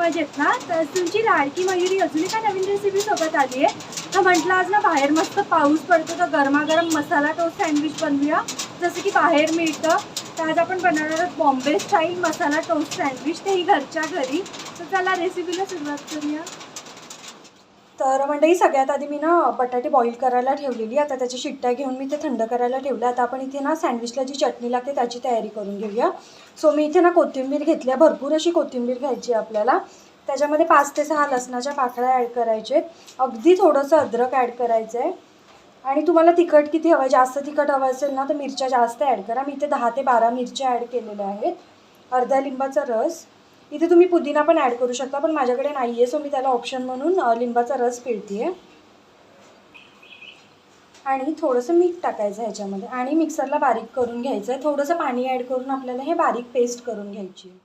आहेत ना? तर तुमची लाडकी मयुरी अजून एका नवीन रेसिपी सोबत आली आहे. तर म्हटलं आज ना बाहेर मस्त पाऊस पडतो तर गरमागरम मसाला टोस्ट सँडविच बनवूया. जसं की बाहेर मिळतं तर आज आपण बनवणार आहोत Bombay style masala toast sandwich तेही घरच्या घरी. तर चला रेसिपीला सुरुवात करूया. तर मंडळी सगळ्यात आधी मी ना बटाटे बॉईल करायला ठेवलेली. आता त्याच्या शिट्ट्या घेऊन मी ते थंड करायला ठेवलं. आता आपण इथे ना सँडविचला जी चटणी लागते त्याची तयारी करून घेऊया. सो मी इथे ना कोथिंबीर घेतली आहे. भरपूर अशी कोथिंबीर घ्यायची आपल्याला. त्याच्यामध्ये पाच ते सहा लसणाच्या पाकळ्या ॲड करायचे अगदी थोडंसं अद्रक ॲड करायचं आहे. आणि तुम्हाला तिखट किती हवं आहे जास्त तिखट हवं असेल ना तर मिरच्या जास्त ॲड करा. मी इथे दहा ते बारा मिरच्या ॲड केलेल्या आहेत. अर्ध्या लिंबाचा रस. इथे तुम्ही पुदिना पण ॲड करू शकता पण माझ्याकडे नाही आहे सो मी त्याला ऑप्शन म्हणून लिंबाचा रस पिळते आहे आणि थोडंसं मीठ टाकायचं ह्याच्यामध्ये आणि मिक्सरला बारीक करून घ्यायचं आहे थोडंसं पाणी ॲड करून आपल्याला हे बारीक पेस्ट करून घ्यायची आहे.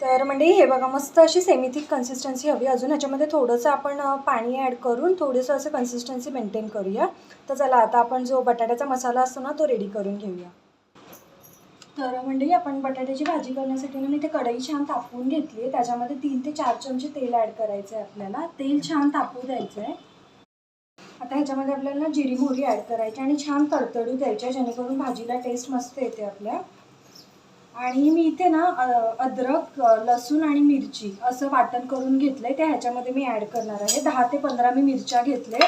तर म्हणजे हे बघा मस्त अशी सेमिथिक कन्सिस्टन्सी हवी. अजून ह्याच्यामध्ये थोडंसं आपण पाणी ॲड करून थोडंसं असं कन्सिस्टन्सी मेंटेन करूया. तर चला आता आपण जो बटाट्याचा मसाला असतो ना तो रेडी करून घेऊया. तर म्हणजे आपण बटाट्याची भाजी करण्यासाठी ना मी ते कढई छान तापवून घेतली आहे त्याच्यामध्ये तीन ते चार चमचे तेल ॲड करायचं आहे आपल्याला. तेल छान तापू द्यायचं आहे आता ह्याच्यामध्ये आपल्याला जिरी मोहरी ॲड करायची आणि छान तडतडू द्यायच्या जेणेकरून भाजीला टेस्ट मस्त येते आपल्या. आणि मी इथे ना अद्रक लसूण आणि मिरची असं वाटण करून घेतलं आहे ते ह्याच्यामध्ये मी ॲड करणार आहे. दहा ते पंधरा मी मिरच्या घेतले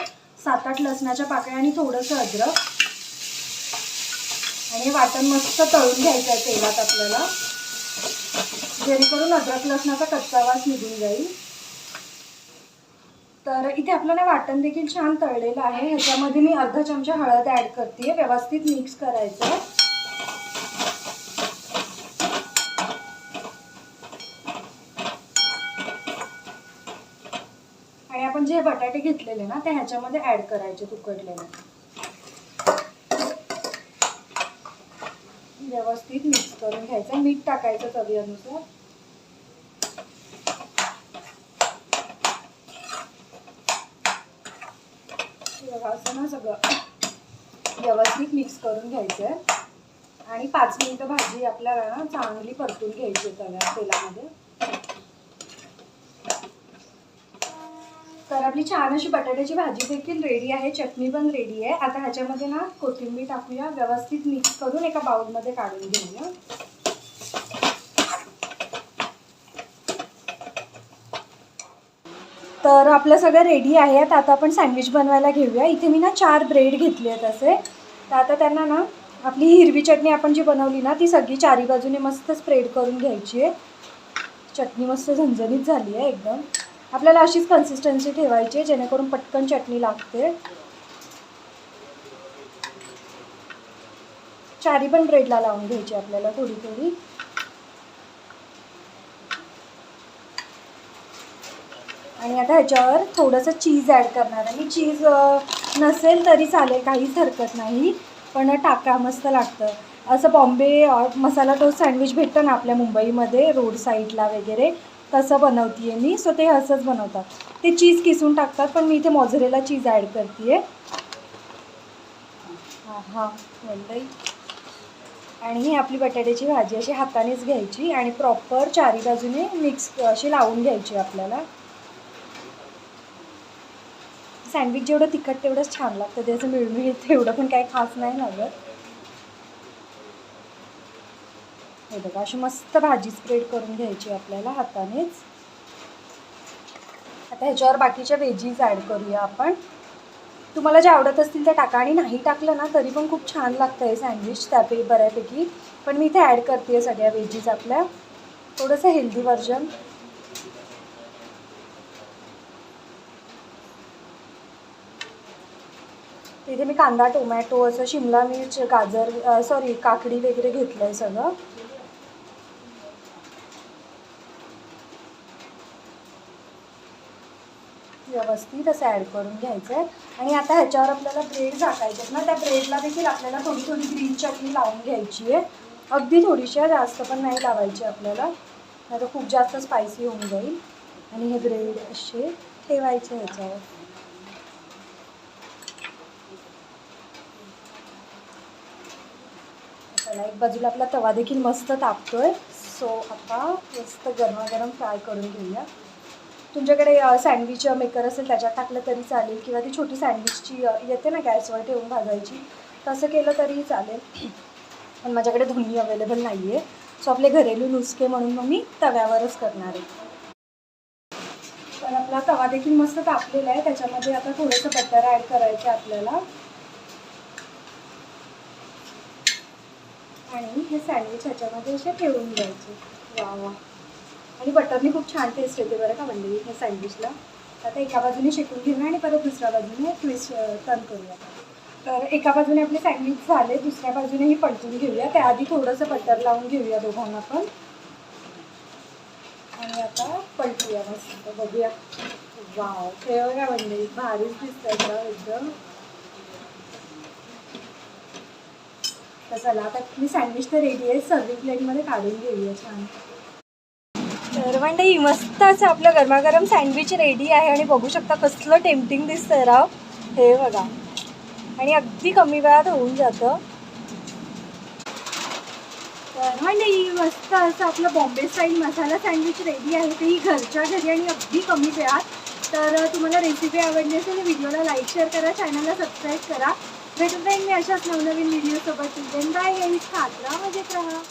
सात आठ लसणाच्या पाकळ्या आणि थोडंसं अद्रक. आणि वाटण मस्त तळून घ्यायचं आहे तेलात आपल्याला. जेणेकरून अद्रक लसणाचा कच्चा वास निघून जाईल. तर इथे आपलं ना वाटण देखील छान तळलेलं आहे. ह्याच्यामध्ये मी अर्धा चमचा हळद ॲड करते. व्यवस्थित मिक्स करायचं आहे. आणि आपण जे बटाटे घेतलेले ना ते ह्याच्यामध्ये ॲड करायचे तुकडलेले. व्यवस्थित मिक्स करून घ्यायचं. मीठ टाकायचं चवीनुसार. असं ना सगळं व्यवस्थित मिक्स करून घ्यायचं आहे आणि पाच मिनिटं भाजी आपल्याला ना चांगली परतून घ्यायची तव्या तेलामध्ये. तर आपली छान अशी बटाट्याची भाजी देखील रेडी आहे चटणी पण रेडी आहे. आता ह्याच्यामध्ये ना कोथिंबीर टाकूया व्यवस्थित मिक्स करून एका बाउलमध्ये काढून घेऊया तर आपलं सगळं रेडी आहे. आता आपण सँडविच बनवायला घेऊया. इथे मी ना चार ब्रेड घेतले आहेत असे. तर आता त्यांना ना आपली हिरवी चटणी आपण जी बनवली ना ती सगळी चारी बाजूने मस्त स्प्रेड करून घ्यायची आहे. चटणी मस्त झणझणीत झाली आहे एकदम. आपल्याला अशीच कन्सिस्टन्सी ठेवायची आहे जेणेकरून पटकन चटणी लागते. चारी पण ब्रेडला लावून घ्यायची आपल्याला थोडी थोडी. आणि आता ह्याच्यावर थोडंसं चीज ॲड करणार आहे. मी चीज नसेल तरी चालेल काहीच हरकत नाही पण टाका मस्त लागतं. असं बॉम्बे मसाला तो सँडविच भेटतं ना आपल्या मुंबईमध्ये रोड साईडला वगैरे तसं बनवते आहे मी. सो ते असंच बनवतात. ते चीज किसून टाकतात पण मी इथे मॉझरेला चीज ॲड करते आहे हां हां मंडई आणि ही आपली बटाट्याची भाजी अशी हातानेच घ्यायची आणि प्रॉपर चारी बाजूने मिक्स अशी लावून घ्यायची आपल्याला. सँडविच जेवढं तिखट तेवढंच छान लागतं. त्याचं मिळमिळीत तेवढं पण काही खास नाही लागत. हे बघा अशी मस्त भाजी स्प्रेड करून घ्यायची आपल्याला हातानेच. आता ह्याच्यावर बाकीच्या वेजीज ॲड करूया आपण. तुम्हाला जे आवडत असतील ते टाका. आणि नाही टाकलं ना तरी पण खूप छान लागतं आहे सँडविच त्यापैकी बऱ्यापैकी. पण मी इथे ॲड करते सगळ्या वेजीज आपल्या. थोडंसं हेल्दी व्हर्जन तिथे मी कांदा टोमॅटो असं शिमला मिर्च गाजर सॉरी काकडी वगैरे घेतलं आहे सगळं. व्यवस्थित असं ॲड करून घ्यायचं आहे आणि आता ह्याच्यावर आपल्याला ब्रेड झाकायचे आहेत ना त्या ब्रेडला देखील आपल्याला थोडी थोडी ग्रीन चटणी लावून घ्यायची आहे. अगदी थोडीशी आहे, जास्त पण नाही लावायची आपल्याला. नाही तर खूप जास्त स्पायसी होऊन जाईल. आणि हे ब्रेड असे ठेवायचे ह्याच्यावर. चला एक बाजूला आपला तवा देखील मस्त तापतोय. सो आता मस्त गरमागरम फ्राय करून घेऊया. तुमच्याकडे सँडविच मेकर असेल त्याच्यात टाकलं तरी चालेल किंवा ती छोटी सँडविचची येते ना गॅसवर ठेवून भाजायची तसं केलं तरीही चालेल. पण माझ्याकडे दोन्ही अवेलेबल नाही आहे सो आपले घरेलू नुसके म्हणून मग मी तव्यावरच करणार आहे. तर आपला तवा देखील मस्त तापलेला आहे. त्याच्यामध्ये आता थोडंसं बटर ॲड करायचं आपल्याला. आणि हे सँडविच ह्याच्यामध्ये असे ठेवून द्यायचे. वा वा. आणि बटरनी खूप छान टेस्ट येते बरं का मंडळी ह्या सँडविचला आता एका बाजूने शेकून घेऊया आणि परत दुसऱ्या बाजूने ट्विस्ट टर्न करूया. तर एका बाजूने आपले सँडविच झाले दुसऱ्या बाजूनेही पलटून घेऊया. त्याआधी थोडंसं बटर लावून घेऊया दोघांना पण. आणि आता पलटूया मस्त बघूया. वाव हे काय म्हणजे भारीच दिसतंय का एकदम. तर चला आता मी सँडविच तर रेडी आहे सर्विंग प्लेटमध्ये काढून घेऊया छान. तर मस्त असं आपलं गरमागरम सँडविच रेडी आहे आणि बघू शकता कसलं टेम्पटिंग दिसतंय राव. हे बघा. आणि अगदी कमी वेळात होऊन जातं. तर मंडळी मस्त असं आपलं Bombay style masala sandwich ready आहे. तेही घरच्या घरी आणि अगदी कमी वेळात. तर तुम्हाला रेसिपी आवडली असेल व्हिडिओला लाईक शेअर करा. चॅनलला सबस्क्राईब करा. भेटून जाईल मी अशाच नवनवीन व्हिडिओसोबत बाय हे खात राहा मजेत राहा.